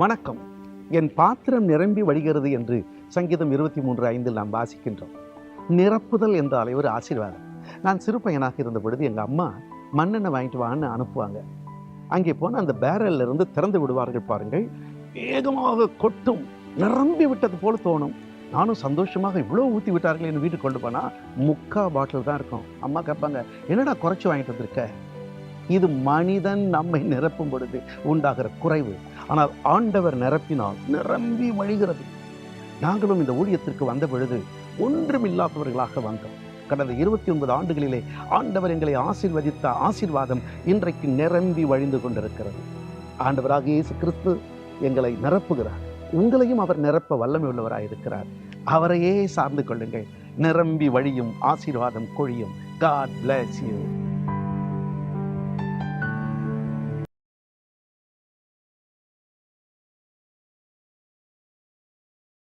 வணக்கம். என் பாத்திரம் நிரம்பி வழிகிறது என்று சங்கீதம் இருபத்தி மூன்று ஐந்தில் நாம் வாசிக்கின்றோம். நிரப்புதல் என்றாலே ஒரு ஆசீர்வாதம். நான் சிறு பையனாக இருந்த பொழுது எங்கள் அம்மா மண்ணெண்ணெய் வாங்கிட்டு வான்னு அனுப்புவாங்க. அங்கே போனால் அந்த பேரல்ல இருந்து திறந்து விடுவார்கள் பாருங்கள். வேகமாக கொட்டும் நிரம்பி விட்டது போல தோணும். நானும் சந்தோஷமாக இவ்வளோ ஊற்றி விட்டார்கள் என் வீட்டுக்கு கொண்டு போனால் முக்கா பாட்டில் தான் இருக்கும். அம்மா கேட்பாங்க என்னடா குறைச்சி வாங்கிட்டு வந்திருக்க? இது மனிதன் நம்மை நிரப்பும் பொழுது உண்டாகிற குறைவு. ஆனால் ஆண்டவர் நிரப்பினால் நிரம்பி வழிகிறது நாங்களும் இந்த ஊழியத்திற்கு வந்த பொழுது ஒன்றுமில்லாதவர்களாக வந்தோம். கடந்த இருபத்தி ஒன்பது ஆண்டுகளிலே ஆண்டவர் எங்களை ஆசீர்வதித்த ஆசீர்வாதம் இன்றைக்கு நிரம்பி வழிந்து கொண்டிருக்கிறது. ஆண்டவராக இயேசு கிறிஸ்து எங்களை நிரப்புகிறார். உங்களையும் அவர் நிரப்ப வல்லமை உள்ளவராக இருக்கிறார். அவரையே சார்ந்து கொள்ளுங்கள். நிரம்பி வழியும் ஆசீர்வாதம் கொழியும். God bless you